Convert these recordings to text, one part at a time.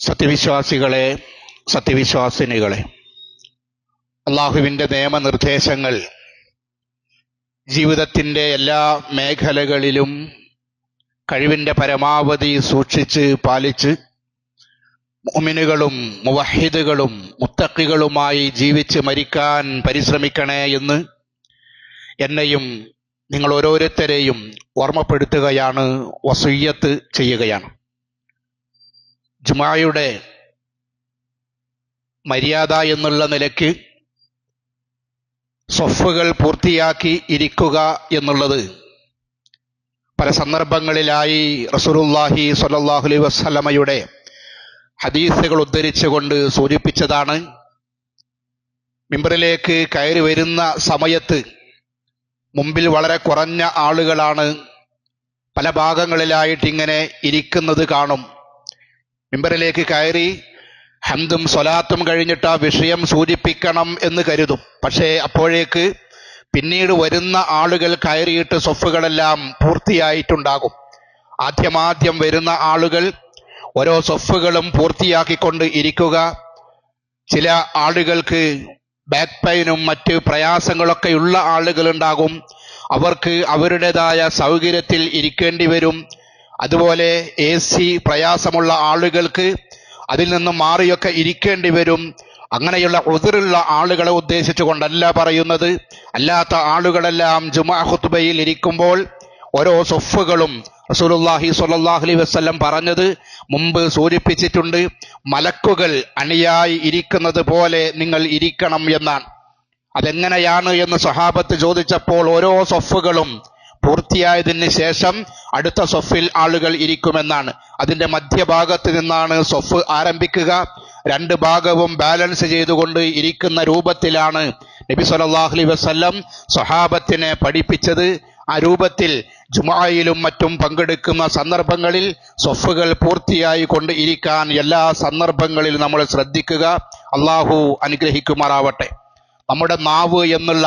സത്യവിശ്വാസികളെ സത്യവിശ്വാസിനികളെ. അള്ളാഹുവിന്റെ നിയമനിർദ്ദേശങ്ങൾ ജീവിതത്തിന്റെ എല്ലാ മേഖലകളിലും കഴിവിന്റെ പരമാവധി സൂക്ഷിച്ച് പാലിച്ച് മുഅ്മിനുകളും മുവഹിദുകളും മുത്തക്കികളുമായി ജീവിച്ച് മരിക്കാൻ പരിശ്രമിക്കണേ എന്ന് എന്നെയും നിങ്ങൾ ഓരോരുത്തരെയും ഓർമ്മപ്പെടുത്തുകയാണ് വസൂയ്യത്ത് ചെയ്യുകയാണ്. ജുമായുടെ മര്യാദ എന്നുള്ള നിലയ്ക്ക് സ്വഫുകൾ പൂർത്തിയാക്കി ഇരിക്കുക എന്നുള്ളത് പല സന്ദർഭങ്ങളിലായി റസൂലുള്ളാഹി സ്വല്ലല്ലാഹു അലൈഹി വസല്ലമയുടെ ഹദീസുകൾ ഉദ്ധരിച്ചുകൊണ്ട് സൂചിപ്പിച്ചതാണ്. മിമ്പറിലേക്ക് കയറി വരുന്ന സമയത്ത് മുമ്പിൽ വളരെ കുറഞ്ഞ ആളുകളാണ് പല ഭാഗങ്ങളിലായിട്ട് ഇങ്ങനെ ഇരിക്കുന്നത് കാണും. മിമ്പറിലേക്ക് കയറി ഹന്തും സ്വലാത്തും കഴിഞ്ഞിട്ട് ആ വിഷയം സൂചിപ്പിക്കണം എന്ന് കരുതും. പക്ഷേ അപ്പോഴേക്ക് പിന്നീട് വരുന്ന ആളുകൾ കയറിയിട്ട് സൊഫുകളെല്ലാം പൂർത്തിയായിട്ടുണ്ടാകും. ആദ്യമാദ്യം വരുന്ന ആളുകൾ ഓരോ സൊഫുകളും പൂർത്തിയാക്കിക്കൊണ്ട് ഇരിക്കുക. ചില ആളുകൾക്ക് ബാക്ക് പെയിനും മറ്റ് പ്രയാസങ്ങളൊക്കെയുള്ള ആളുകളുണ്ടാകും. അവർക്ക് അവരുടേതായ സൗകര്യത്തിൽ ഇരിക്കേണ്ടി വരും. അതുപോലെ എ സി പ്രയാസമുള്ള ആളുകൾക്ക് അതിൽ നിന്നും മാറിയൊക്കെ ഇരിക്കേണ്ടി വരും. അങ്ങനെയുള്ള ഉതിറുള്ള ആളുകളെ ഉദ്ദേശിച്ചുകൊണ്ടല്ല പറയുന്നത്. അല്ലാത്ത ആളുകളെല്ലാം ജുമാ ഖുത്ബയിൽ ഇരിക്കുമ്പോൾ ഓരോ സൊഫുകളും റസൂലുള്ളാഹി സ്വല്ലല്ലാഹു അലൈഹി വസല്ലം പറഞ്ഞത് മുമ്പ് സൂചിപ്പിച്ചിട്ടുണ്ട് മലക്കുകൾ അണിയായി ഇരിക്കുന്നത് പോലെ നിങ്ങൾ ഇരിക്കണം എന്നാണ്. അതെങ്ങനെയാണ് എന്ന് സഹാബത്ത് ചോദിച്ചപ്പോൾ ഓരോ സൊഫുകളും പൂർത്തിയായതിന് ശേഷം അടുത്ത സൊഫിൽ ആളുകൾ ഇരിക്കുമെന്നാണ്. അതിന്റെ മധ്യഭാഗത്ത് നിന്നാണ് സൊഫ് ആരംഭിക്കുക. രണ്ട് ഭാഗവും ബാലൻസ് ചെയ്തുകൊണ്ട് ഇരിക്കുന്ന രൂപത്തിലാണ് നബി സല്ലല്ലാഹു വസ്ല്ലം വസല്ലം സ്വഹാബത്തിനെ പഠിപ്പിച്ചത്. ആ രൂപത്തിൽ ജുമായിലും മറ്റും പങ്കെടുക്കുന്ന സന്ദർഭങ്ങളിൽ സൊഫുകൾ പൂർത്തിയായി കൊണ്ട് ഇരിക്കാൻ എല്ലാ സന്ദർഭങ്ങളിലും നമ്മൾ ശ്രദ്ധിക്കുക. അള്ളാഹു അനുഗ്രഹിക്കുമാറാവട്ടെ. നമ്മുടെ നാവ് എന്നുള്ള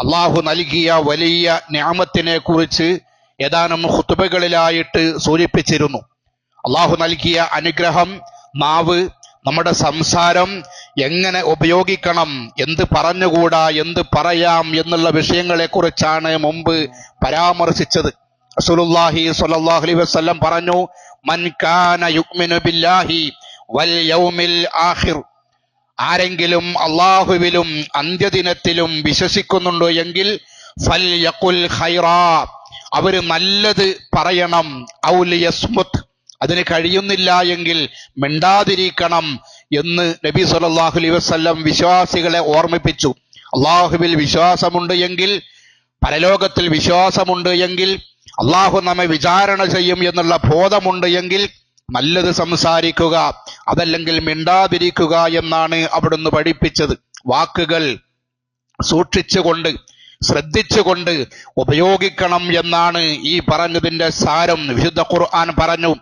അള്ളാഹു നൽകിയ വലിയ ന്യാമത്തിനെ കുറിച്ച് ഏതാനും ഹുത്തുബകളിലായിട്ട് സൂചിപ്പിച്ചിരുന്നു. അള്ളാഹു നൽകിയ അനുഗ്രഹം നാവ് നമ്മുടെ സംസാരം എങ്ങനെ ഉപയോഗിക്കണം എന്ത് പറഞ്ഞുകൂടാ എന്ത് പറയാം എന്നുള്ള വിഷയങ്ങളെ കുറിച്ചാണ് മുമ്പ് പരാമർശിച്ചത്. റസൂലുള്ളാഹി സ്വല്ലല്ലാഹു അലൈഹി വസല്ലം പറഞ്ഞു മൻ കാന യുക്മിനു ബില്ലാഹി വൽ യൗമിൽ ആഖിർ. ആരെങ്കിലും അള്ളാഹുവിലും അന്ത്യദിനത്തിലും വിശ്വസിക്കുന്നുണ്ടോ എങ്കിൽ ഫൽ യഖുൽ ഖൈറാ അവർ നല്ലത് പറയണം. ഔലിയസ്മുത്ത് അതിന് കഴിയുന്നില്ല എങ്കിൽ മിണ്ടാതിരിക്കണം എന്ന് നബി സല്ലല്ലാഹു അലൈഹി വസല്ലം വിശ്വാസികളെ ഓർമ്മിപ്പിച്ചു. അള്ളാഹുവിൽ വിശ്വാസമുണ്ട് എങ്കിൽ പരലോകത്തിൽ വിശ്വാസമുണ്ട് എങ്കിൽ അള്ളാഹു നമ്മെ വിചാരണ ചെയ്യും എന്നുള്ള ബോധമുണ്ട് എങ്കിൽ നല്ലത് സംസാരിക്കുക അതല്ലെങ്കിൽ മിണ്ടാതിരിക്കുക എന്നാണ് അവിടുന്ന് പഠിപ്പിച്ചത്. വാക്കുകൾ സൂക്ഷിച്ചുകൊണ്ട് ശ്രദ്ധിച്ചുകൊണ്ട് ഉപയോഗിക്കണം എന്നാണ് ഈ പറഞ്ഞതിന്റെ സാരം. വിശുദ്ധ ഖുർആൻ പറഞ്ഞു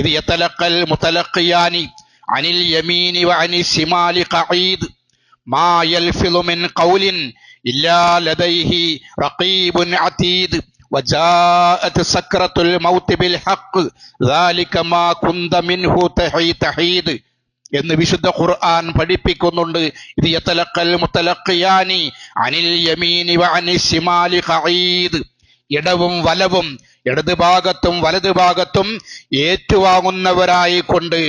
ഇത് യതലഖൽ മുത്തലക്കിയാനി അനിൽ യമീനി വനി ശിമാലി ഖഈദ് മാ ഫിലുമിൻ മിൻ ഖൗലിൻ ഇല്ലാ ലദൈഹി റഖീബുൻ അതീദ് وجاءت سكرة الموت بالحق ذلك ما كنت منه تحي تحيد എന്ന് വിശുദ്ധ ഖുർആൻ പഠിപ്പിക്കുന്നുണ്ട് ഇത് യതലഖൽ മുതലഖിയാനി അനിൽ യമീനി വഅനി ശിമാലി ഖഈദ് ഇടവും വലവും ഇടത് ഭാഗത്തും വലത് ഭാഗത്തും ഏറ്റുവാങ്ങുന്നവരായി കൊണ്ട്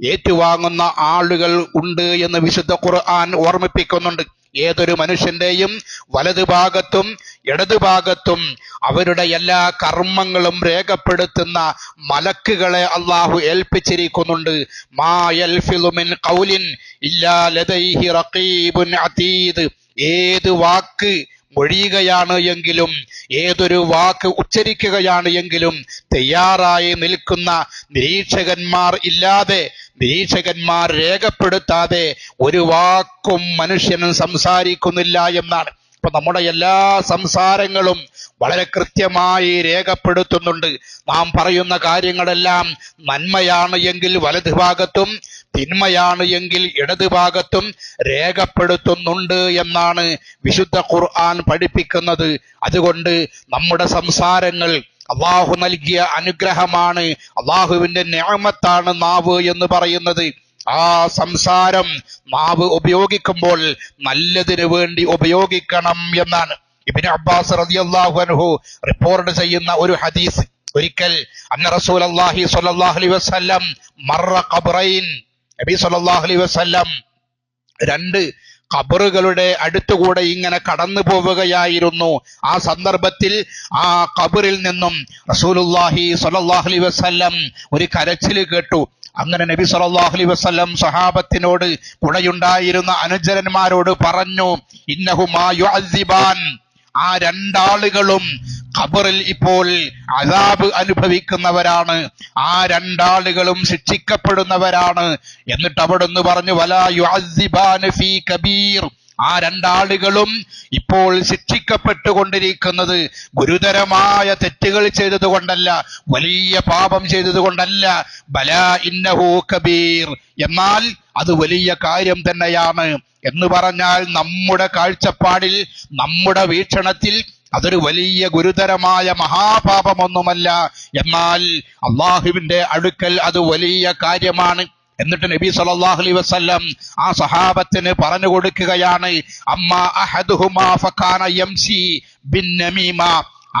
ഏറ്റുവാങ്ങുന്ന ആളുകൾ ഉണ്ട് എന്ന് വിശുദ്ധ ഖുർആൻ ഓർമ്മിപ്പിക്കുന്നുണ്ട് ഏതൊരു മനുഷ്യന്റെയും വലതുഭാഗത്തും ഇടതുഭാഗത്തും ഇടതു ഭാഗത്തും അവരുടെ എല്ലാ കർമ്മങ്ങളും രേഖപ്പെടുത്തുന്ന മലക്കുകളെ അള്ളാഹു ഏൽപ്പിച്ചിരിക്കുന്നുണ്ട്. ഇല്ലാ റഖീബുൻ അതീദ്. ഏത് വാക്ക് മൊഴിയുകയാണ് എങ്കിലും ഏതൊരു വാക്ക് ഉച്ചരിക്കുകയാണ് എങ്കിലും തയ്യാറായി നിൽക്കുന്ന നിരീക്ഷകന്മാർ ഇല്ലാതെ നിരീക്ഷകന്മാർ രേഖപ്പെടുത്താതെ ഒരു വാക്കും മനുഷ്യനും സംസാരിക്കുന്നില്ല എന്നാണ്. അപ്പൊ നമ്മുടെ എല്ലാ സംസാരങ്ങളും വളരെ കൃത്യമായി രേഖപ്പെടുത്തുന്നുണ്ട്. നാം പറയുന്ന കാര്യങ്ങളെല്ലാം നന്മയാണ് എങ്കിൽ വലത് ഭാഗത്തും തിന്മയാണ് എങ്കിൽ ഇടത് ഭാഗത്തും രേഖപ്പെടുത്തുന്നുണ്ട് എന്നാണ് വിശുദ്ധ ഖുർആൻ പഠിപ്പിക്കുന്നത്. അതുകൊണ്ട് നമ്മുടെ സംസാരങ്ങൾ അള്ളാഹു നൽകിയ അനുഗ്രഹമാണ്. അള്ളാഹുവിന്റെ ഞാമത്താണ് നാവ് എന്ന് പറയുന്നത്. ആ സംസാരം നാവ് ഉപയോഗിക്കുമ്പോൾ നല്ലതിനു വേണ്ടി ഉപയോഗിക്കണം എന്നാണ്. ഇബിന് അബ്ബാസ് റളിയല്ലാഹു അൻഹു റിപ്പോർട്ട് ചെയ്യുന്ന ഒരു ഹദീസ്. ഒരിക്കൽ അന്ന റസൂൽ അള്ളാഹി അലൈഹി വസല്ലം മറ ഖബ്റൈൻ. നബി സ്വല്ലല്ലാഹു അലൈഹി വസല്ലം രണ്ട് ഖബറുകളുടെ അടുത്തുകൂടെ ഇങ്ങനെ കടന്നു പോവുകയായിരുന്നു. ആ സന്ദർഭത്തിൽ ആ ഖബറിൽ നിന്നും റസൂലുല്ലാഹി സ്വല്ലല്ലാഹു അലൈഹി വസല്ലം ഒരു കരച്ചിൽ കേട്ടു. അങ്ങനെ നബി സല്ലല്ലാഹു അലൈഹി വസല്ലം സഹാബത്തിനോട് കൂടെയുണ്ടായിരുന്ന അനുചരന്മാരോട് പറഞ്ഞു ഇന്നഹുമാ യുഅസിബാൻ ആ രണ്ടാളുകളും ഖബറിൽ ഇപ്പോൾ അതാബ് അനുഭവിക്കുന്നവരാണ്. ആ രണ്ടാളുകളും ശിക്ഷിക്കപ്പെടുന്നവരാണ്. എന്നിട്ട് അവിടുന്ന് പറഞ്ഞു വലാ ഫീ കബീർ. ആ രണ്ടാളുകളും ഇപ്പോൾ ശിക്ഷിക്കപ്പെട്ടുകൊണ്ടിരിക്കുന്നത് ഗുരുതരമായ തെറ്റുകൾ ചെയ്തതുകൊണ്ടല്ല വലിയ പാപം ചെയ്തതുകൊണ്ടല്ല. ബല ഇന്നഹു കബീർ. എന്നാൽ അത് വലിയ കാര്യം തന്നെയാണ് എന്ന് പറഞ്ഞാൽ നമ്മുടെ കാഴ്ചപ്പാടിൽ നമ്മുടെ വീക്ഷണത്തിൽ അതൊരു വലിയ ഗുരുതരമായ മഹാപാപമൊന്നുമല്ല. എന്നാൽ അള്ളാഹുവിന്റെ അടുക്കൽ അത് വലിയ കാര്യമാണ്. എന്നിട്ട് നബി സല്ലല്ലാഹു അലൈഹി വസല്ലം ആ സഹാബത്തിന് പറഞ്ഞു കൊടുക്കുകയാണ് അമ്മ അഹദുഹുമാ ഫകാന യംശി ബിൻ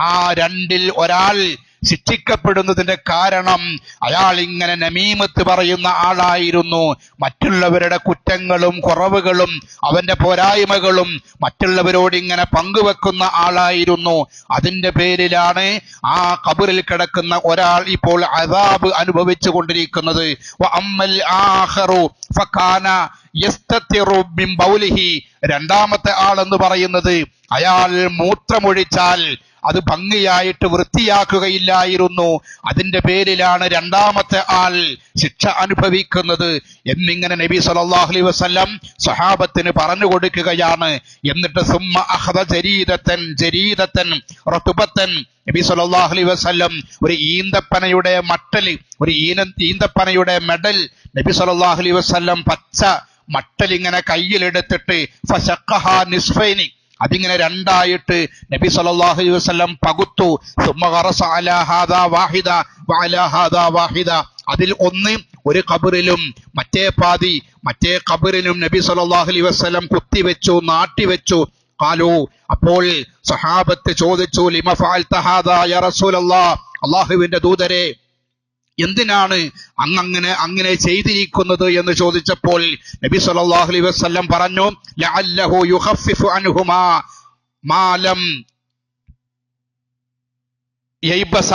ആ രണ്ടിൽ ഒരാൾ ശിക്ഷിക്കപ്പെടുന്നതിന്റെ കാരണം അയാൾ ഇങ്ങനെ നമീമത്ത് പറയുന്ന ആളായിരുന്നു. മറ്റുള്ളവരുടെ കുറ്റങ്ങളും കുറവുകളും അവന്റെ പോരായ്മകളും മറ്റുള്ളവരോട് ഇങ്ങനെ പങ്കുവെക്കുന്ന ആളായിരുന്നു. അതിന്റെ പേരിലാണ് ആ കബറിൽ കിടക്കുന്ന ഒരാൾ ഇപ്പോൾ അതാബ് അനുഭവിച്ചു കൊണ്ടിരിക്കുന്നത്. രണ്ടാമത്തെ ആൾ എന്ന് പറയുന്നത് അയാൾ മൂത്രമൊഴിച്ചാൽ അത് ഭംഗിയായിട്ട് വൃത്തിയാക്കുകയില്ലായിരുന്നു. അതിന്റെ പേരിലാണ് രണ്ടാമത്തെ ആൾ ശിക്ഷ അനുഭവിക്കുന്നത് എന്നിങ്ങനെ നബി സല്ലല്ലാഹു അലൈഹി വസല്ലം സഹാബത്തിന് പറഞ്ഞു കൊടുക്കുകയാണ്. എന്നിട്ട് സുമ്മ അഹദ ജരീദത്തൻ ജരീദത്തൻ റതുബത്തൻ. നബി സല്ലല്ലാഹു അലൈഹി വസല്ലം ഒരു ഈന്തപ്പനയുടെ മട്ടൽ ഒരു ഈന ഈന്തപ്പനയുടെ മെഡൽ നബി സല്ലല്ലാഹു അലൈഹി വസല്ലം പച്ച മട്ടൽ ഇങ്ങനെ കയ്യിലെടുത്തിട്ട് ഫശഖഹ നിസ്ഫൈനി അതിങ്ങനെ രണ്ടായിട്ട് നബി സല്ലല്ലാഹു അലൈഹി വസല്ലം പകുത്തു. അലാ വാഹിദ വാഹിദ. അതിൽ ഒന്ന് ഒരു ഖബറിലും മറ്റേ പാതി മറ്റേ ഖബറിലും നബി സല്ലല്ലാഹു അലൈഹി വസല്ലം കുത്തിവെച്ചു നാട്ടിവെച്ചു. കാലു അപ്പോൾ സഹാബത്ത് ചോദിച്ചു ലിമ ഹാദാ യാ റസൂലല്ലാഹ് അല്ലാഹുവിന്റെ ദൂതരെ എന്തിനാണ് അങ്ങങ്ങനെ അങ്ങനെ ചെയ്തിരിക്കുന്നത് എന്ന് ചോദിച്ചപ്പോൾ നബി സല്ലല്ലാഹു അലൈഹി വസല്ലം പറഞ്ഞു ലഅല്ലഹു യുഖഫിഫു അൻഹുമാ മാലം യൈബസ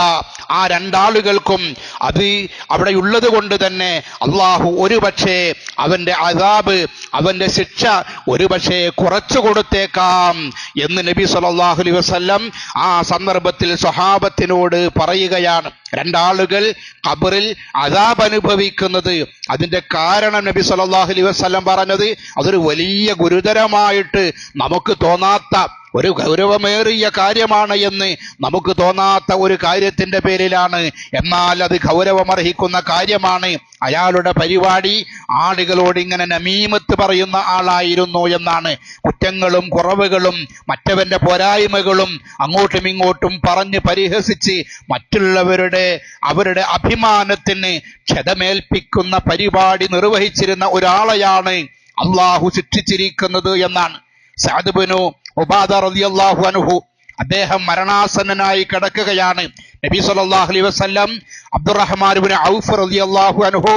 ആ രണ്ടാളുകൾക്കും അത് അവിടെ ഉള്ളത് കൊണ്ട് തന്നെ അള്ളാഹു ഒരു പക്ഷേ അവന്റെ അതാബ് അവന്റെ ശിക്ഷ ഒരു പക്ഷേ കുറച്ചു കൊടുത്തേക്കാം എന്ന് നബി സല്ലല്ലാഹു അലൈ വസ്ല്ലം ആ സന്ദർഭത്തിൽ സ്വഹാബത്തിനോട് പറയുകയാണ്. രണ്ടാളുകൾ ഖബറിൽ അതാബ് അനുഭവിക്കുന്നത്. അതിന്റെ കാരണം നബി സല്ലല്ലാഹു അലൈ വസല്ലം പറഞ്ഞത് അതൊരു വലിയ ഗുരുതരമായിട്ട് നമുക്ക് തോന്നാത്ത ഒരു ഗൗരവമേറിയ കാര്യമാണ് എന്ന് നമുക്ക് തോന്നാത്ത ഒരു കാര്യത്തിന്റെ പേരിലാണ്. എന്നാൽ അത് ഗൗരവമർഹിക്കുന്ന കാര്യമാണ്. അയാളുടെ പരിപാടി ആളുകളോട് ഇങ്ങനെ നമീമത്ത് പറയുന്ന ആളായിരുന്നു എന്നാണ്. കുറ്റങ്ങളും കുറവുകളും മറ്റവന്റെ പോരായ്മകളും അങ്ങോട്ടും ഇങ്ങോട്ടും പറഞ്ഞ് പരിഹസിച്ച് മറ്റുള്ളവരുടെ അവരുടെ അഭിമാനത്തിന് ക്ഷതമേൽപ്പിക്കുന്ന പരിപാടി നിർവഹിച്ചിരുന്ന ഒരാളെയാണ് അള്ളാഹു ശിക്ഷിച്ചിരിക്കുന്നത് എന്നാണ്. സാദുബനു ഉബാദ റളിയല്ലാഹു അൻഹു. അദ്ദേഹം മരണാസന്നനായി കിടക്കുകയാണ്. നബി സല്ലല്ലാഹു അലൈഹി വസല്ലം അബ്ദുറഹ്മാൻ ഔഫ് റളിയല്ലാഹു അൻഹു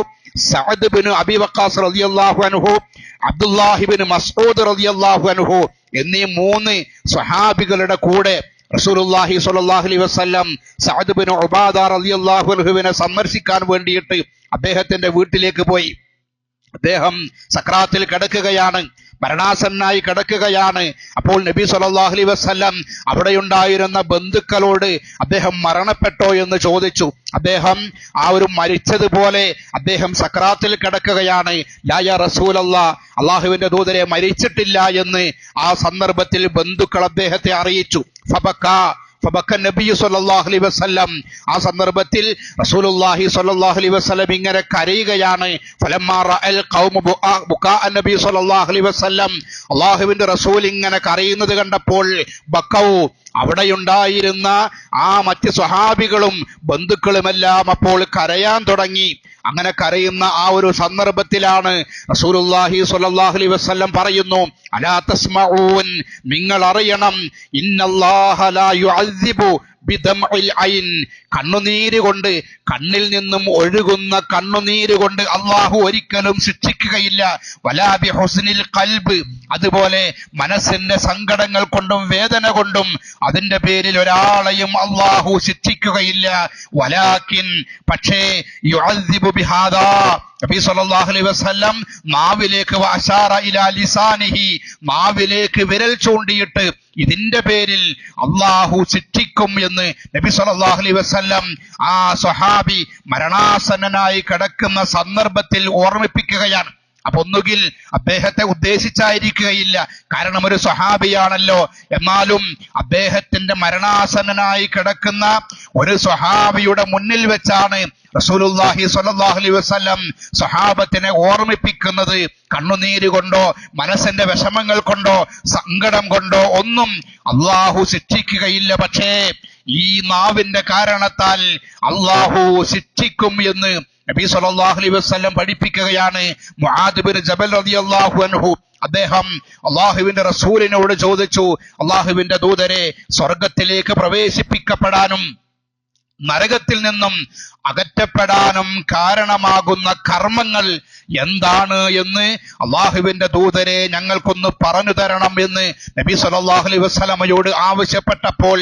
സഅദ് ഇബ്നു അബി വക്കാസ് റളിയല്ലാഹു അൻഹു അബ്ദുല്ലാഹിബിൻ മസ്ഊദ് റളിയല്ലാഹു അൻഹു എന്നീ മൂന്ന് സ്വഹാബികളുടെ കൂടെ റസൂലുല്ലാഹി സ്വല്ലല്ലാഹു അലൈഹി വസല്ലം സഅദ് ഇബ്നു ഉബാദ റളിയല്ലാഹു അൻഹുവിനെ സന്ദർശിക്കാൻ വേണ്ടിയിട്ട് അദ്ദേഹത്തിന്റെ വീട്ടിലേക്ക് പോയി. അദ്ദേഹം സക്രാത്തിൽ കിടക്കുകയാണ്. മരണാസന്നായി കിടക്കുകയാണ്. അപ്പോൾ നബി സല്ലല്ലാഹു അലൈഹി വസല്ലം അവിടെയുണ്ടായിരുന്ന ബന്ധുക്കളോട് അദ്ദേഹം മരണപ്പെട്ടോ എന്ന് ചോദിച്ചു. അദ്ദേഹം ആ ഒരു മരിച്ചതുപോലെ അദ്ദേഹം സക്രാത്തിൽ കിടക്കുകയാണ്. ലായ റസൂലല്ലാ അള്ളാഹുവിന്റെ ദൂതരെ മരിച്ചിട്ടില്ല എന്ന് ആ സന്ദർഭത്തിൽ ബന്ധുക്കൾ അദ്ദേഹത്തെ അറിയിച്ചു. ഫബക്ക അലൈഹി വസല്ലം ആ സന്ദർഭത്തിൽ റസൂലുള്ളാഹി അലൈഹി വസല്ലം ഇങ്ങനെ കരയുകയാണ്. അലൈഹി വസല്ലം. അള്ളാഹുവിന്റെ റസൂൽ ഇങ്ങനെ കരയുന്നത് കണ്ടപ്പോൾ ബക്കൗ അവിടെയുണ്ടായിരുന്ന ആ മറ്റ് സ്വഹാബികളും ബന്ധുക്കളുമെല്ലാം അപ്പോൾ കരയാൻ തുടങ്ങി. അങ്ങനെ കരയുന്ന ആ ഒരു സന്ദർഭത്തിലാണ് റസൂലുള്ളാഹി സ്വല്ലല്ലാഹു അലൈഹി വസല്ലം പറയുന്നു അലാ തസ്മഊൻ നിങ്ങൾ അറിയണം ഇന്നല്ലാഹ ലാ യുഅദ്ദിബു കണ്ണുനീര് കൊണ്ട് കണ്ണിൽ നിന്നും ഒഴുകുന്ന കണ്ണുനീര് കൊണ്ട് അള്ളാഹു ഒരിക്കലും ശിക്ഷിക്കുകയില്ല. വലാബി ഹുസ്നിൽ കൽബ് അതുപോലെ മനസ്സിന്റെ സങ്കടങ്ങൾ കൊണ്ടും വേദന കൊണ്ടും അതിന്റെ പേരിൽ ഒരാളെയും അള്ളാഹു ശിക്ഷിക്കുകയില്ല. വലാക്കിൻ. പക്ഷേ ബിഹാദാ. നബി സല്ലല്ലാഹു അലൈഹി വസല്ലം മാവിലേക്ക് വഅശാറ ഇലാ ലിസാനിഹി മാവിലേക്ക് വിരൽ ചൂണ്ടിയിട്ട് ഇതിന്റെ പേരിൽ അള്ളാഹു ശിക്ഷിക്കും എന്ന് നബി സല്ലല്ലാഹു അലൈഹി വസല്ലം ആ സ്വഹാബി മരണാസന്നനായി കിടക്കുന്ന സന്ദർഭത്തിൽ ഓർമ്മിപ്പിക്കുകയാണ്. അപ്പൊ ഒന്നുകിൽ അദ്ദേഹത്തെ ഉദ്ദേശിച്ചായിരിക്കുകയില്ല. കാരണം ഒരു സ്വഹാബിയാണല്ലോ. എന്നാലും അദ്ദേഹത്തിന്റെ മരണാസന്നനായി കിടക്കുന്ന ഒരു സ്വഹാബിയുടെ മുന്നിൽ വെച്ചാണ് റസൂലുള്ളാഹി സ്വല്ലല്ലാഹു അലൈഹി വസല്ലം സ്വഹാബത്തിനെ ഓർമ്മിപ്പിക്കുന്നത്. കണ്ണുനീര് കൊണ്ടോ മനസ്സിന്റെ വിഷമങ്ങൾ കൊണ്ടോ സങ്കടം കൊണ്ടോ ഒന്നും അള്ളാഹു ശിക്ഷിക്കുകയില്ല. പക്ഷേ ഈ നാവിന്റെ കാരണത്താൽ അള്ളാഹു ശിക്ഷിക്കും എന്ന് നബി സല്ലല്ലാഹു അലൈഹി വസല്ലം പഠിപ്പിക്കുകയാണ് മുആദ് ജബൽ റളിയല്ലാഹു അൻഹു. അദ്ദേഹം അള്ളാഹുവിന്റെ റസൂലിനോട് ചോദിച്ചു അള്ളാഹുവിന്റെ ദൂതരെ സ്വർഗത്തിലേക്ക് പ്രവേശിപ്പിക്കപ്പെടാനും നരകത്തിൽ നിന്നും അകറ്റപ്പെടാനും കാരണമാകുന്ന കർമ്മങ്ങൾ എന്താണ് എന്ന് അള്ളാഹുവിന്റെ ദൂതരെ ഞങ്ങൾക്കൊന്ന് പറഞ്ഞു തരണം എന്ന് നബി സല്ലല്ലാഹു അലൈഹി വസല്ലമയോട് ആവശ്യപ്പെട്ടപ്പോൾ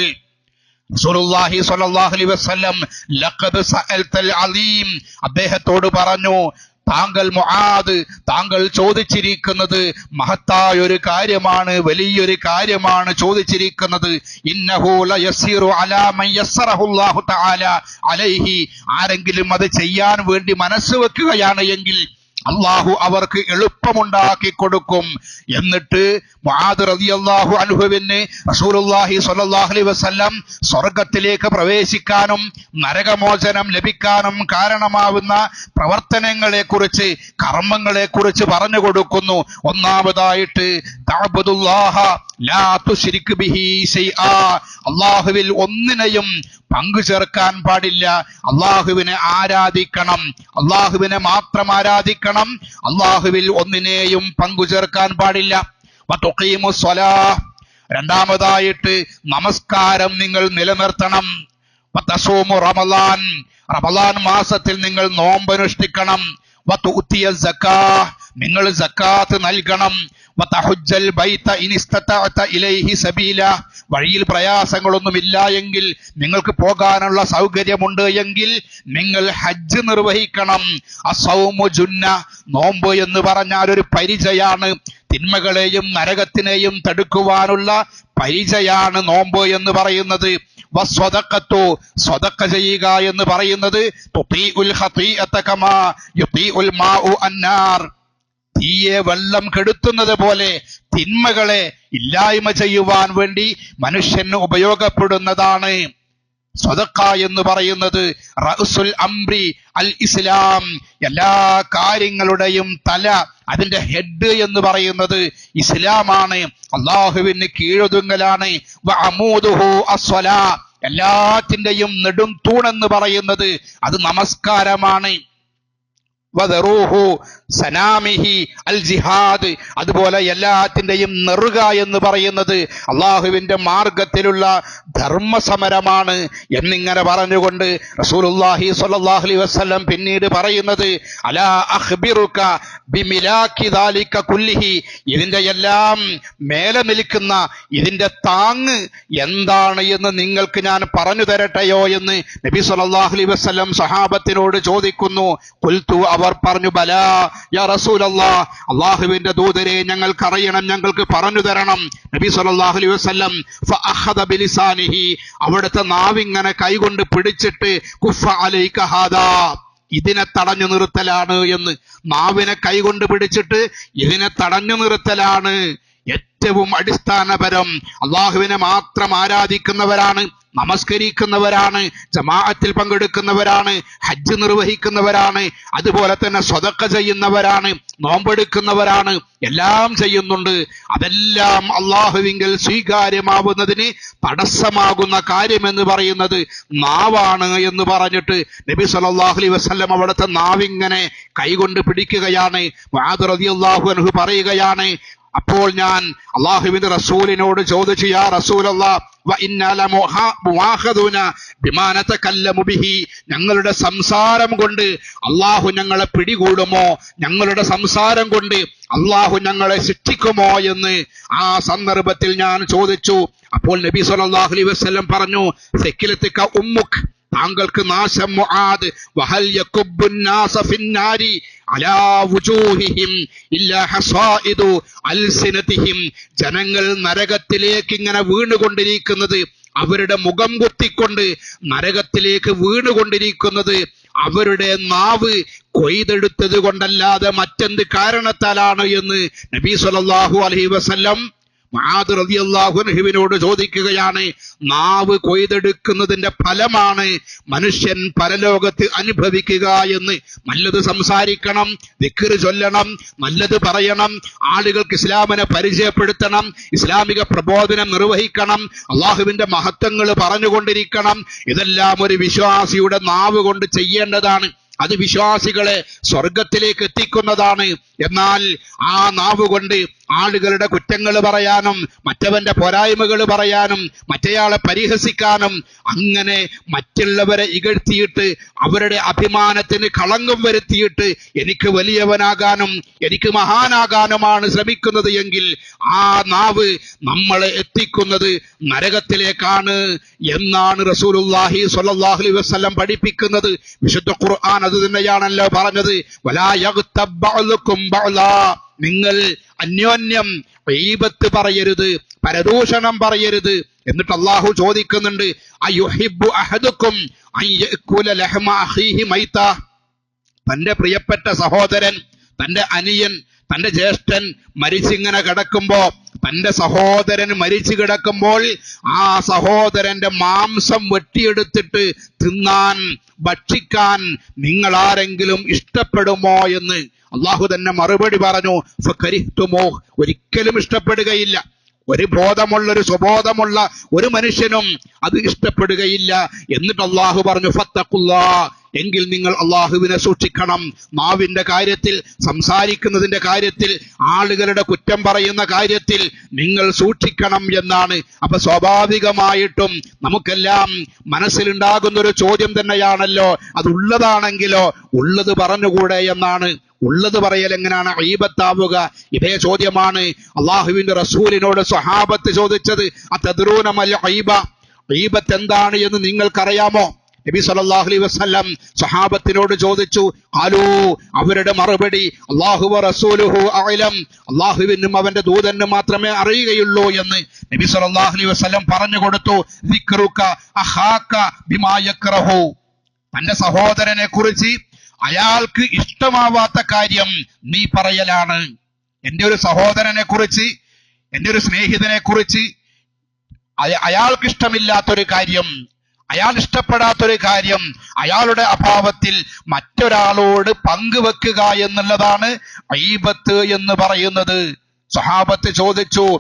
അദ്ദേഹത്തോട് പറഞ്ഞു താങ്കൾ മുആദ് താങ്കൾ ചോദിച്ചിരിക്കുന്നത് മഹത്തായ ഒരു കാര്യമാണ് വലിയൊരു കാര്യമാണ് ചോദിച്ചിരിക്കുന്നത്. അലൈഹി ആരെങ്കിലും അത് ചെയ്യാൻ വേണ്ടി മനസ്സ് വെക്കുകയാണ് എങ്കിൽ അള്ളാഹു അവർക്ക് എളുപ്പമുണ്ടാക്കി കൊടുക്കും. എന്നിട്ട് സ്വർഗത്തിലേക്ക് പ്രവേശിക്കാനും നരകമോചനം ലഭിക്കാനും കാരണമാവുന്ന പ്രവർത്തനങ്ങളെ കുറിച്ച് കർമ്മങ്ങളെ കുറിച്ച് പറഞ്ഞു കൊടുക്കുന്നു ഒന്നാമതായിട്ട് അള്ളാഹുവിൽ ഒന്നിനെയും പങ്കു ചേർക്കാൻ പാടില്ല. അള്ളാഹുവിനെ ആരാധിക്കണം. അള്ളാഹുവിനെ മാത്രം ആരാധിക്കണം. അള്ളാഹുവിൽ ഒന്നിനെയും പങ്കു ചേർക്കാൻ പാടില്ല. രണ്ടാമതായിട്ട് നമസ്കാരം നിങ്ങൾ നിലനിർത്തണം. വതസൂമു റമളാൻ റമളാൻ മാസത്തിൽ നിങ്ങൾ നോമ്പനുഷ്ഠിക്കണം. നിങ്ങൾ നൽകണം. വഴിയിൽ പ്രയാസങ്ങളൊന്നുമില്ല എങ്കിൽ നിങ്ങൾക്ക് പോകാനുള്ള സൗകര്യമുണ്ട് എങ്കിൽ നിങ്ങൾ ഹജ്ജ് നിർവഹിക്കണം. അസൗമു ജുന്ന നോമ്പ് എന്ന് പറഞ്ഞാൽ ഒരു പരിചയാണ്. തിന്മകളെയും നരകത്തിനെയും തടുക്കുവാനുള്ള പരിചയാണ് നോമ്പ് എന്ന് പറയുന്നത്. വസ്വതക്കത്തു സ്വതക്ക ചെയ്യുക എന്ന് പറയുന്നത് തീയെ വെള്ളം കെടുത്തുന്നത് പോലെ തിന്മകളെ ഇല്ലായ്മ ചെയ്യുവാൻ വേണ്ടി മനുഷ്യന് ഉപയോഗപ്പെടുന്നതാണ്. സ്വതക്ക എന്ന് പറയുന്നത് റസുൽ അംബ്രി അൽ ഇസ്ലാം. എല്ലാ കാര്യങ്ങളുടെയും തല അതിന്റെ ഹെഡ് എന്ന് പറയുന്നത് ഇസ്ലാമാണ്. അള്ളാഹുവിന് കീഴൊതുങ്ങലാണ്. എല്ലാത്തിന്റെയും നെടും തൂണെന്ന് പറയുന്നത് അത് നമസ്കാരമാണ്. സനാമിഹി അൽ ജിഹാദ്. അതുപോലെ എല്ലാത്തിന്റെയും നെറുക എന്ന് പറയുന്നത് അള്ളാഹുവിന്റെ മാർഗത്തിലുള്ള ധർമ്മസമരമാണ് എന്നിങ്ങനെ പറഞ്ഞുകൊണ്ട് റസൂലുള്ളാഹി സ്വല്ലല്ലാഹി വസ്ലം പിന്നീട് പറയുന്നത് അലാ ദാലിക ഇതിന്റെ എല്ലാം മേലെ നിൽക്കുന്ന ഇതിന്റെ താങ്ങ് എന്താണ് എന്ന് നിങ്ങൾക്ക് ഞാൻ പറഞ്ഞു തരട്ടെയോ എന്ന് നബി സല്ലല്ലാഹു അലൈഹി വസല്ലം സഹാബത്തിനോട് ചോദിക്കുന്നു. കുൽത്തു അവർ പറഞ്ഞു ബലാ യാ റസൂലല്ലാ ദൂതരെ ഞങ്ങൾക്ക് അറിയണം ഞങ്ങൾക്ക് പറഞ്ഞു തരണം. നബി സല്ലല്ലാഹു അലൈഹി വസല്ലം ഫഅഖദ ബിലിസാനിഹി. അവിടുത്തെ നാവിങ്ങനെ കൈകൊണ്ട് പിടിച്ചിട്ട് കുഫ അലൈക ഹാദാ. ഇതിനെ തടഞ്ഞു നിർത്തലാണ് എന്ന് നാവിനെ കൈകൊണ്ട് പിടിച്ചിട്ട് ഇതിനെ തടഞ്ഞു നിർത്തലാണ്. ഏറ്റവും അടിസ്ഥാനപരം അള്ളാഹുവിനെ മാത്രം ആരാധിക്കുന്നവരാണ്. നമസ്കരിക്കുന്നവരാണ് ജമാഅത്തിൽ പങ്കെടുക്കുന്നവരാണ് ഹജ്ജ് നിർവഹിക്കുന്നവരാണ് അതുപോലെ തന്നെ സ്വതക്ക ചെയ്യുന്നവരാണ് നോമ്പെടുക്കുന്നവരാണ് എല്ലാം ചെയ്യുന്നുണ്ട്. അതെല്ലാം അള്ളാഹുവിങ്കിൽ സ്വീകാര്യമാവുന്നതിന് തടസ്സമാകുന്ന കാര്യമെന്ന് പറയുന്നത് നാവാണ് എന്ന് പറഞ്ഞിട്ട് നബി സല്ലല്ലാഹു അലൈഹി വസല്ലം അവിടുത്തെ നാവിങ്ങനെ കൈകൊണ്ട് പിടിക്കുകയാണ്. റളിയല്ലാഹു അൻഹു പറയുകയാണ് അപ്പോൾ ഞാൻ അള്ളാഹുവിന്റെ റസൂലിനോട് ചോദിച്ചു യാ റസൂലല്ലാ ഞങ്ങളുടെ സംസാരം കൊണ്ട് അള്ളാഹു ഞങ്ങളെ പിടികൂടുമോ? ഞങ്ങളുടെ സംസാരം കൊണ്ട് അള്ളാഹു ഞങ്ങളെ ശിക്ഷിക്കുമോ എന്ന് ആ സന്ദർഭത്തിൽ ഞാൻ ചോദിച്ചു. അപ്പോൾ നബി സ്വല്ലല്ലാഹു അലൈഹി വസല്ലം പറഞ്ഞു സെക്കിലത്തിക്ക ഉമ്മുക് താങ്കൾക്ക് നാശം മുആദ്. വഹൽ യകുബ്ബുൻ ഫിന്നാരി അലാ വുജൂഹിഹിം ഇല്ലാ അൽസിനതിഹിം. ജനങ്ങൾ നരകത്തിലേക്ക് ഇങ്ങനെ വീണുകൊണ്ടിരിക്കുന്നത് അവരുടെ മുഖം കുത്തിക്കൊണ്ട് നരകത്തിലേക്ക് വീണുകൊണ്ടിരിക്കുന്നത് അവരുടെ നാവ് കൊയ്തെടുത്തത് കൊണ്ടല്ലാതെ മറ്റെന്ത് കാരണത്താലാണ് എന്ന് നബി സലാഹു അലഹി വസല്ലം അൻഹുവിനോട് ചോദിക്കുകയാണ് നാവ് കൊയ്തെടുക്കുന്നതിന്റെ ഫലമാണ് മനുഷ്യൻ പരലോകത്ത് അനുഭവിക്കുക എന്ന്. നല്ലത് സംസാരിക്കണം ദിക്റ് ചൊല്ലണം നല്ലത് പറയണം ആളുകൾക്ക് ഇസ്ലാമിനെ പരിചയപ്പെടുത്തണം ഇസ്ലാമിക പ്രബോധനം നിർവഹിക്കണം അള്ളാഹുവിന്റെ മഹത്വങ്ങൾ പറഞ്ഞുകൊണ്ടിരിക്കണം. ഇതെല്ലാം ഒരു വിശ്വാസിയുടെ നാവ് കൊണ്ട് ചെയ്യേണ്ടതാണ്. അത് വിശ്വാസികളെ സ്വർഗത്തിലേക്ക് എത്തിക്കുന്നതാണ്. എന്നാൽ ആ നാവ് കൊണ്ട് ആളുകളുടെ കുറ്റങ്ങൾ പറയാനും മറ്റവന്റെ പോരായ്മകൾ പറയാനും മറ്റേയാളെ പരിഹസിക്കാനും അങ്ങനെ മറ്റുള്ളവരെ ഇകഴ്ത്തിയിട്ട് അവരുടെ അഭിമാനത്തിന് കളങ്കം വരുത്തിയിട്ട് എനിക്ക് വലിയവനാകാനും എനിക്ക് മഹാനാകാനുമാണ് ശ്രമിക്കുന്നത് എങ്കിൽ ആ നാവ് നമ്മളെ എത്തിക്കുന്നത് നരകത്തിലേക്കാണ് എന്നാണ് റസൂലുള്ളാഹി സ്വല്ലല്ലാഹു വസല്ലം പഠിപ്പിക്കുന്നത്. വിശുദ്ധ ഖുർആൻ അത് തന്നെയാണല്ലോ പറഞ്ഞത്. വലാ ബഅ്ലുക്കും ബഅ്ലാ നിങ്ങൾ അന്യോന്യം ഈബത്ത് പറയരുത് പരദൂഷണം പറയരുത് എന്നിട്ട് അള്ളാഹു ചോദിക്കുന്നുണ്ട് മൈതാ തന്റെ പ്രിയപ്പെട്ട സഹോദരൻ തന്റെ അനിയൻ തന്റെ ജ്യേഷ്ഠൻ മരിച്ചിങ്ങനെ കിടക്കുമ്പോ തന്റെ സഹോദരൻ മരിച്ചു കിടക്കുമ്പോൾ ആ സഹോദരന്റെ മാംസം വെട്ടിയെടുത്തിട്ട് തിന്നാൻ ഭക്ഷിക്കാൻ നിങ്ങൾ ആരെങ്കിലും ഇഷ്ടപ്പെടുമോ എന്ന് അള്ളാഹു തന്നെ മറുപടി പറഞ്ഞു ഒരിക്കലും ഇഷ്ടപ്പെടുകയില്ല. ഒരു ബോധമുള്ള ഒരു സ്വബോധമുള്ള ഒരു മനുഷ്യനും അത് ഇഷ്ടപ്പെടുകയില്ല. എന്നിട്ട് അള്ളാഹു പറഞ്ഞു ഫത്തക്കുല്ലാ എങ്കിൽ നിങ്ങൾ അള്ളാഹുവിനെ സൂക്ഷിക്കണം. നാവിന്റെ കാര്യത്തിൽ സംസാരിക്കുന്നതിന്റെ കാര്യത്തിൽ ആളുകളുടെ കുറ്റം പറയുന്ന കാര്യത്തിൽ നിങ്ങൾ സൂക്ഷിക്കണം എന്നാണ്. അപ്പൊ സ്വാഭാവികമായിട്ടും നമുക്കെല്ലാം മനസ്സിലുണ്ടാകുന്ന ഒരു ചോദ്യം തന്നെയാണല്ലോ. അത് ഉള്ളതാണെങ്കിലോ ഉള്ളത് പറഞ്ഞുകൂടെ എന്നാണ്. ഉള്ളത് പറയൽ എങ്ങനെയാണ്? അയ്യബത്താവുക ഇതേ ചോദ്യമാണ് അള്ളാഹുവിന്റെ റസൂലിനോട് സ്വഹാബത്ത് ചോദിച്ചത്. അത്തദ്രൂനമല്ല അയ്യബ അയ്യബത്ത് എന്താണ് എന്ന് നിങ്ങൾക്കറിയാമോ? നബി സല്ലല്ലാഹു അലൈഹി വസല്ലം സഹാബത്തിനോട് ചോദിച്ചു ആലോ അവരുടെ മറുപടി അള്ളാഹു റസൂലുഹു അഅലം അള്ളാഹുവിനും അവന്റെ ദൂതനും മാത്രമേ അറിയുകയുള്ളൂ എന്ന് നബി സല്ലല്ലാഹു അലൈഹി വസല്ലം പറഞ്ഞു കൊടുത്തു. തന്റെ സഹോദരനെ കുറിച്ച് അയാൾക്ക് ഇഷ്ടമാവാത്ത കാര്യം നീ പറയലാണ്. എന്റെ ഒരു സഹോദരനെ കുറിച്ച് എന്റെ ഒരു സ്നേഹിതനെ കുറിച്ച് അയ- അയാൾക്ക് ഇഷ്ടമില്ലാത്തൊരു കാര്യം അയാൾ ഇഷ്ടപ്പെടാത്തൊരു കാര്യം അയാളുടെ അഭാവത്തിൽ മറ്റൊരാളോട് പങ്കുവെക്കുക എന്നുള്ളതാണ് ഐബത്ത് എന്ന് പറയുന്നത് സഹാബത്ത് ചോദിച്ചു?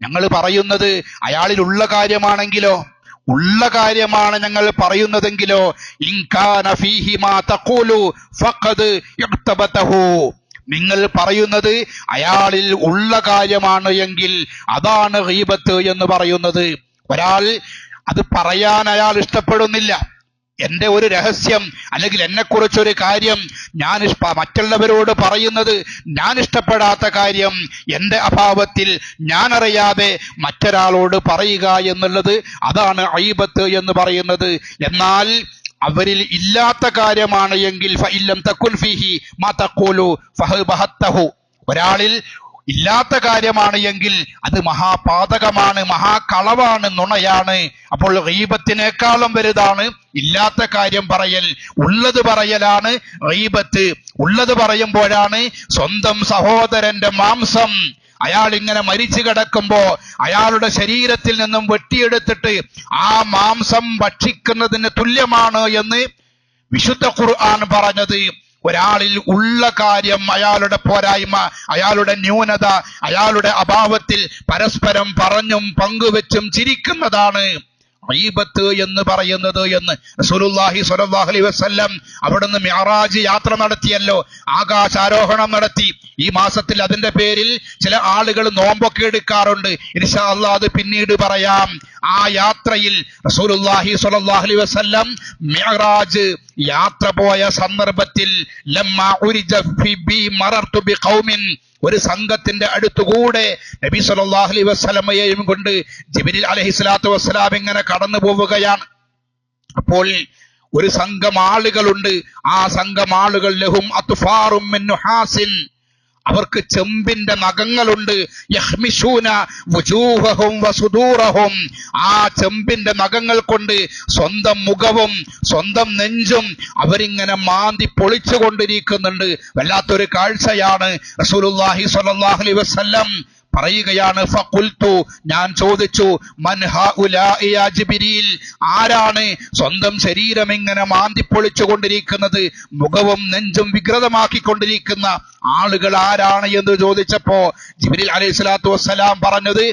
ഞങ്ങൾ പറയുന്നത് അയാളിൽ ഉള്ള കാര്യമാണെങ്കിലോ ഉള്ള കാര്യമാണ് ഞങ്ങൾ പറയുന്നതെങ്കിലോ നിങ്ങൾ പറയുന്നത് അയാളിൽ ഉള്ള കാര്യമാണ് എങ്കിൽ അതാണ് ഹീബത്ത് എന്ന് പറയുന്നത്. ഒരാൾ അത് പറയാൻ അയാൾ ഇഷ്ടപ്പെടുന്നില്ല. എന്റെ ഒരു രഹസ്യം അല്ലെങ്കിൽ എന്നെ കുറിച്ചൊരു കാര്യം ഞാൻ മറ്റുള്ളവരോട് പറയുന്നത് ഞാൻ ഇഷ്ടപ്പെടാത്ത കാര്യം എന്റെ അഭാവത്തിൽ ഞാൻ അറിയാതെ മറ്റൊരാളോട് പറയുക എന്നുള്ളത് അതാണ് അയ്യബത്ത് എന്ന് പറയുന്നത്. എന്നാൽ അവരിൽ ഇല്ലാത്ത കാര്യമാണ് എങ്കിൽ ഒരാളിൽ ഇല്ലാത്ത കാര്യമാണ് എങ്കിൽ അത് മഹാപാതകമാണ് മഹാകളവാണ് നുണയാണ്. അപ്പോൾ റീബത്തിനേക്കാളും വലുതാണ് ഇല്ലാത്ത കാര്യം പറയൽ ഉള്ളത് പറയലാണ് റീബത്ത് ഉള്ളത് പറയുമ്പോഴാണ് സ്വന്തം സഹോദരന്റെ മാംസം അയാൾ ഇങ്ങനെ മരിച്ചു കിടക്കുമ്പോ അയാളുടെ ശരീരത്തിൽ നിന്നും വെട്ടിയെടുത്തിട്ട് ആ മാംസം ഭക്ഷിക്കുന്നതിന് തുല്യമാണ് എന്ന് വിശുദ്ധ ഖുർആൻ പറഞ്ഞത്. ഒരാളിൽ ഉള്ള കാര്യം അയാളുടെ പോരായ്മ അയാളുടെ ന്യൂനത അയാളുടെ അഭാവത്തിൽ പരസ്പരം പറഞ്ഞും പങ്കുവെച്ചും ചിരിക്കുന്നതാണ് ഈബത്ത് എന്ന് പറയുന്നത് എന്ന് സ്വല്ലല്ലാഹു അലൈഹി വസല്ലം അവിടുന്ന് മിഅറാജ് യാത്ര നടത്തിയല്ലോ. ആകാശാരോഹണം നടത്തി. ഈ മാസത്തിൽ അതിന്റെ പേരിൽ ചില ആളുകൾ നോമ്പൊക്കെ എടുക്കാറുണ്ട്. ഇൻഷാ അത് പിന്നീട് പറയാം. ആ യാത്രയിൽ റസൂലുള്ളാഹി സ്വല്ലല്ലാഹു അലൈഹി വസല്ലം യാത്ര പോയ സന്ദർഭത്തിൽ ലമ്മ ഉരിജ ഫി ബി ബി ഖൗമിൻ ഒരു സംഘത്തിന്റെ അടുത്തുകൂടെ നബി സല്ലല്ലാഹു അലൈഹി വസല്ലമയെയും കൊണ്ട് ജിബ്രീൽ അലൈഹിസ്സലാത്തു വസ്സലാം ഇങ്ങനെ കടന്നു പോവുകയാണ്. അപ്പോൾ ഒരു സംഘം ആളുകളുണ്ട്. ആ സംഘം ആളുകൾ ലഹും അത്ഫാറും മിൻ അവർക്ക് ചെമ്പിന്റെ നഖങ്ങളുണ്ട്. ആ ചെമ്പിന്റെ നഖങ്ങൾ കൊണ്ട് സ്വന്തം മുഖവും സ്വന്തം നെഞ്ചും അവരിങ്ങനെ മാന്തി പൊളിച്ചുകൊണ്ടിരിക്കുന്നുണ്ട്. വല്ലാത്തൊരു കാഴ്ചയാണ് റസൂലുള്ളാഹി സ്വല്ലല്ലാഹു അലൈഹി വസല്ലം. പറയുകയാണ് ഫഖുൽതു ഞാൻ ചോദിച്ചു മൻ ആരാണ് സ്വന്തം ശരീരം ഇങ്ങനെ മാന്തിപ്പൊളിച്ചു കൊണ്ടിരിക്കുന്നത് മുഖവും നെഞ്ചും വികൃതമാക്കിക്കൊണ്ടിരിക്കുന്ന ആളുകൾ ആരാണ് എന്ന് ചോദിച്ചപ്പോ ജിബ്രീൽ അലൈഹി സ്വലാത്തു വസ്സലാം പറഞ്ഞത്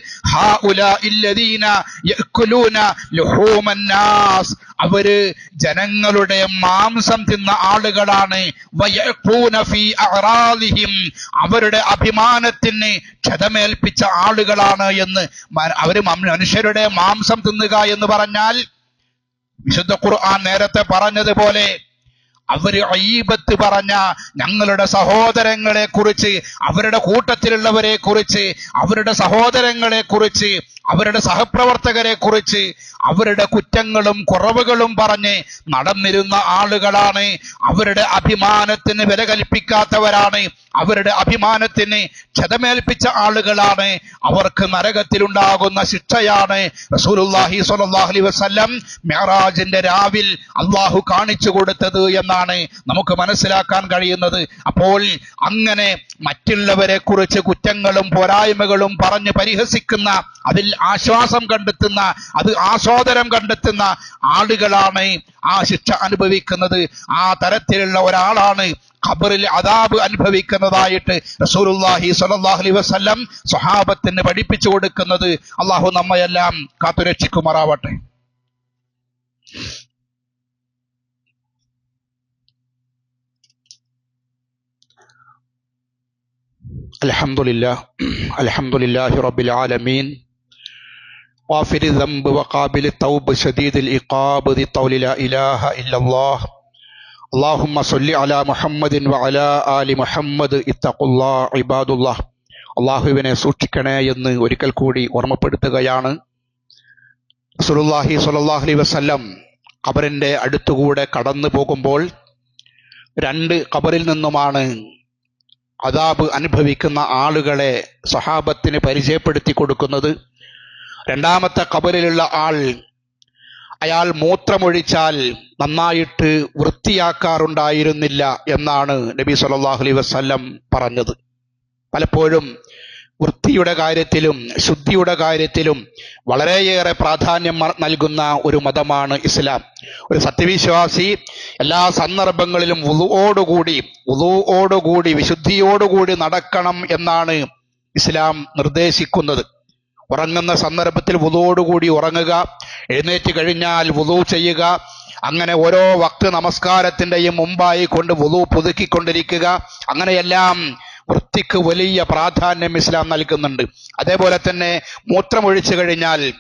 ലുഹൂമൻ നാസ്. അവർ ജനങ്ങളുടെ മാംസം തിന്ന ആളുകളാണ്. അവരുടെ അഭിമാനത്തിന് ക്ഷതമേൽപ്പിച്ച ആളുകളാണ് എന്ന് അവർ മനുഷ്യരുടെ മാംസം തിന്നുക എന്ന് പറഞ്ഞാൽ വിശുദ്ധ ഖുർആൻ നേരത്തെ പറഞ്ഞതുപോലെ അവർ അയ്യബത്ത് പറഞ്ഞ ഞങ്ങളുടെ സഹോദരങ്ങളെ കുറിച്ച് അവരുടെ കൂട്ടത്തിലുള്ളവരെ കുറിച്ച് അവരുടെ സഹോദരങ്ങളെ കുറിച്ച് അവരുടെ സഹപ്രവർത്തകരെ കുറിച്ച് അവരുടെ കുറ്റങ്ങളും കുറവുകളും പറഞ്ഞ് നടന്നിരുന്ന ആളുകളാണ്. അവരുടെ അഭിമാനത്തിന് വില കൽപ്പിക്കാത്തവരാണ്. അവരുടെ അഭിമാനത്തിന് ക്ഷതമേൽപ്പിച്ച ആളുകളാണ്. അവർക്ക് നരകത്തിലുണ്ടാകുന്ന ശിക്ഷയാണ് റസൂലുള്ളാഹി സ്വല്ലല്ലാഹു അലൈഹി വസല്ലം മെഹറാജിന്റെ രാവിൽ അള്ളാഹു കാണിച്ചു കൊടുത്തത് എന്നാണ് നമുക്ക് മനസ്സിലാക്കാൻ കഴിയുന്നത്. അപ്പോൾ അങ്ങനെ മറ്റുള്ളവരെ കുറിച്ച് കുറ്റങ്ങളും പോരായ്മകളും പറഞ്ഞ് പരിഹസിക്കുന്ന അതിൽ ആശ്വാസം കണ്ടെത്തുന്ന അത് ആസ്വാദനം കണ്ടെത്തുന്ന ആളുകളാണ് ആ ശിക്ഷ അനുഭവിക്കുന്നത് ആ തരത്തിലുള്ള ഒരാളാണ് ഖബറിൽ അദാബ് അനുഭവിക്കുന്നതായിട്ട് റസൂലുള്ളാഹി സ്വല്ലല്ലാഹു അലൈഹി വസല്ലം സ്വഹാബത്തിന് പഠിപ്പിച്ചു കൊടുക്കുന്നത് അള്ളാഹു നമ്മയെല്ലാം കാത്തുരക്ഷിക്കുമാറാവട്ടെ الحمد لله الحمد لله رب العالمين غافر الذنب وقابل التوب شديد العقاب ذي الطول لا إله إلا الله اللهم صل على محمد وعلى آل محمد اتقوا الله عباد الله അള്ളാഹുവിനെ സൂക്ഷിക്കണേ എന്ന് ഒരിക്കൽ കൂടി ഓർമ്മപ്പെടുത്തുകയാണ് സുലുല്ലാഹി സ്വല്ലല്ലാഹു അലൈഹി വസല്ലം ഖബറിന്റെ അടുത്തുകൂടെ കടന്നു പോകുമ്പോൾ രണ്ട് ഖബറിൽ നിന്നുമാണ് അതാബ് അനുഭവിക്കുന്ന ആളുകളെ സഹാബത്തിന് പരിചയപ്പെടുത്തി കൊടുക്കുന്നത് രണ്ടാമത്തെ കബറിലുള്ള ആൾ അയാൾ മൂത്രമൊഴിച്ചാൽ നന്നായിട്ട് വൃത്തിയാക്കാറുണ്ടായിരുന്നില്ല എന്നാണ് നബി അലൈഹി വസല്ലം പറഞ്ഞത്. പലപ്പോഴും വൃത്തിയുടെ കാര്യത്തിലും ശുദ്ധിയുടെ കാര്യത്തിലും വളരെയേറെ പ്രാധാന്യം നൽകുന്ന ഒരു മതമാണ് ഇസ്ലാം. ഒരു സത്യവിശ്വാസി എല്ലാ സന്ദർഭങ്ങളിലും ഉളുവോടുകൂടി ഉളുവോടുകൂടി വിശുദ്ധിയോടുകൂടി നടക്കണം എന്നാണ് ഇസ്ലാം നിർദ്ദേശിക്കുന്നത്. ഉറങ്ങുന്ന സന്ദർഭത്തിൽ വുളുവോടുകൂടി ഉറങ്ങുക എഴുന്നേറ്റ് കഴിഞ്ഞാൽ വുതു ചെയ്യുക അങ്ങനെ ഓരോ വക്ത് നമസ്കാരത്തിന്റെയും മുമ്പായി കൊണ്ട് വുതു പുതുക്കിക്കൊണ്ടിരിക്കുക. അങ്ങനെയെല്ലാം വൃത്തിക്ക് വലിയ പ്രാധാന്യം ഇസ്ലാം നൽകുന്നുണ്ട്. അതേപോലെ തന്നെ മൂത്രമൊഴിച്ചു കഴിഞ്ഞാൽ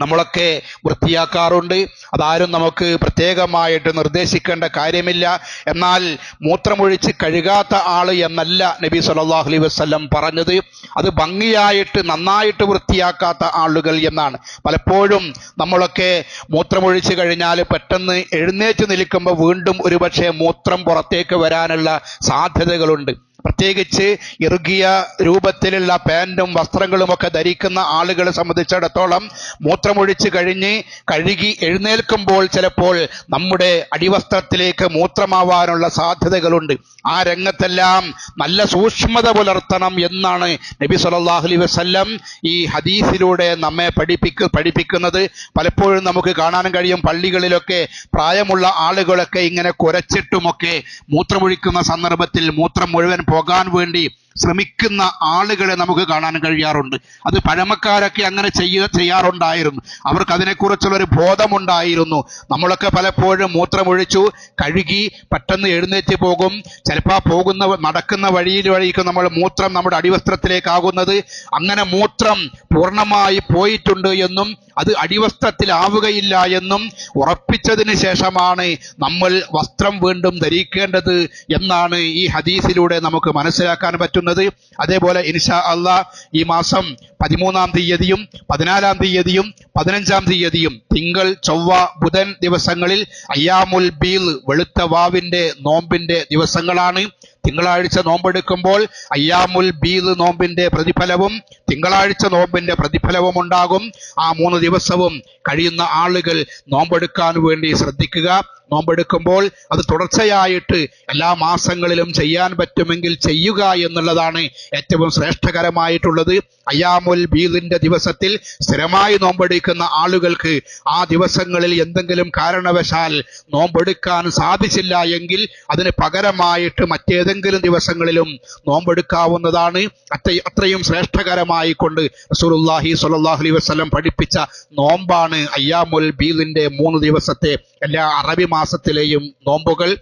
നമ്മളൊക്കെ വൃത്തിയാക്കാറുണ്ട്. അതാരും നമുക്ക് പ്രത്യേകമായിട്ട് നിർദ്ദേശിക്കേണ്ട കാര്യമില്ല. എന്നാൽ മൂത്രമൊഴിച്ച് കഴുകാത്ത ആൾ എന്നല്ല നബി സല്ലല്ലാഹു അലൈഹി വസല്ലം പറഞ്ഞത്. അത് ഭംഗിയായിട്ട് നന്നായിട്ട് വൃത്തിയാക്കാത്ത ആളുകൾ എന്നാണ്. പലപ്പോഴും നമ്മളൊക്കെ മൂത്രമൊഴിച്ച് കഴിഞ്ഞാൽ പെട്ടെന്ന് എഴുന്നേറ്റ് നിൽക്കുമ്പോൾ വീണ്ടും ഒരുപക്ഷെ മൂത്രം പുറത്തേക്ക് വരാനുള്ള സാധ്യതകളുണ്ട്. പ്രത്യേകിച്ച് ഇറുകിയ രൂപത്തിലുള്ള പാന്റും വസ്ത്രങ്ങളും ഒക്കെ ധരിക്കുന്ന ആളുകളെ സംബന്ധിച്ചിടത്തോളം മൂത്രമൊഴിച്ച് കഴിഞ്ഞ് കഴുകി എഴുന്നേൽക്കുമ്പോൾ ചിലപ്പോൾ നമ്മുടെ അടിവസ്ത്രത്തിലേക്ക് മൂത്രമാവാനുള്ള സാധ്യതകളുണ്ട്. ആ രംഗത്തെല്ലാം നല്ല സൂക്ഷ്മത പുലർത്തണം എന്നാണ് നബി അലൈഹി വസല്ലം ഈ ഹദീസിലൂടെ നമ്മെ പഠിപ്പിക്ക പഠിപ്പിക്കുന്നത്. പലപ്പോഴും നമുക്ക് കാണാൻ കഴിയും പള്ളികളിലൊക്കെ പ്രായമുള്ള ആളുകളൊക്കെ ഇങ്ങനെ കുരച്ചിട്ടുമൊക്കെ മൂത്രമൊഴിക്കുന്ന സന്ദർഭത്തിൽ മൂത്രം മുഴുവൻ പോകാൻ വേണ്ടി ശ്രമിക്കുന്ന ആളുകളെ നമുക്ക് കാണാൻ കഴിയാറുണ്ട്. അത് പഴമക്കാരൊക്കെ അങ്ങനെ ചെയ്യ ചെയ്യാറുണ്ടായിരുന്നു. അവർക്ക് അതിനെക്കുറിച്ചുള്ള ഒരു ബോധമുണ്ടായിരുന്നു. നമ്മളൊക്കെ പലപ്പോഴും മൂത്രമൊഴിച്ചു കഴുകി പെട്ടെന്ന് എഴുന്നേറ്റ് പോകും. ചിലപ്പോൾ പോകുന്ന നടക്കുന്ന വഴിയിൽ വഴിക്കും നമ്മൾ മൂത്രം നമ്മുടെ അടിവസ്ത്രത്തിലേക്കാകുന്നത്. അങ്ങനെ മൂത്രം പൂർണമായി പോയിട്ടുണ്ട് എന്നും അത് അടിവസ്ത്രത്തിലാവുകയില്ല എന്നും ഉറപ്പിച്ചതിന് ശേഷമാണ് നമ്മൾ വസ്ത്രം വീണ്ടും ധരിക്കേണ്ടത് എന്നാണ് ഈ ഹദീസിലൂടെ നമുക്ക് മനസ്സിലാക്കാൻ പറ്റുന്നത്. അതേപോലെ ഇൻഷാ അള്ളാ ഈ മാസം പതിമൂന്നാം തീയതിയും പതിനാലാം തീയതിയും പതിനഞ്ചാം തീയതിയും തിങ്കൾ ചൊവ്വ ബുധൻ ദിവസങ്ങളിൽ അയ്യാമുൽ ബീൽ വെളുത്ത വാവിന്റെ നോമ്പിന്റെ ദിവസങ്ങളാണ്. തിങ്കളാഴ്ച നോമ്പെടുക്കുമ്പോൾ അയ്യാമുൽ ബീൽ നോമ്പിന്റെ പ്രതിഫലവും തിങ്കളാഴ്ച നോമ്പിന്റെ പ്രതിഫലവും ഉണ്ടാകും. ആ മൂന്ന് ദിവസവും കഴിയുന്ന ആളുകൾ നോമ്പെടുക്കാൻ വേണ്ടി ശ്രദ്ധിക്കുക. നോമ്പെടുക്കുമ്പോൾ അത് തുടർച്ചയായിട്ട് എല്ലാ മാസങ്ങളിലും ചെയ്യാൻ പറ്റുമെങ്കിൽ ചെയ്യുക എന്നുള്ളതാണ് ഏറ്റവും ശ്രേഷ്ഠകരമായിട്ടുള്ളത്. അയ്യാമുൽ ബീദിന്റെ ദിവസത്തിൽ സ്ഥിരമായി നോമ്പെടുക്കുന്ന ആളുകൾക്ക് ആ ദിവസങ്ങളിൽ എന്തെങ്കിലും കാരണവശാൽ നോമ്പെടുക്കാൻ സാധിച്ചില്ല എങ്കിൽ അതിന് പകരമായിട്ട് മറ്റേതെങ്കിലും ദിവസങ്ങളിലും നോമ്പെടുക്കാവുന്നതാണ്. അത്ര അത്രയും ശ്രേഷ്ഠകരമായി കൊണ്ട് റസൂലുള്ളാഹി സ്വല്ലല്ലാഹു അലൈഹി വസല്ലം പഠിപ്പിച്ച നോമ്പാണ് അയ്യാമുൽ ബീദിന്റെ മൂന്ന് ദിവസത്തെ എല്ലാ അറബി മാസത്തിലെയും നോമ്പുകൾ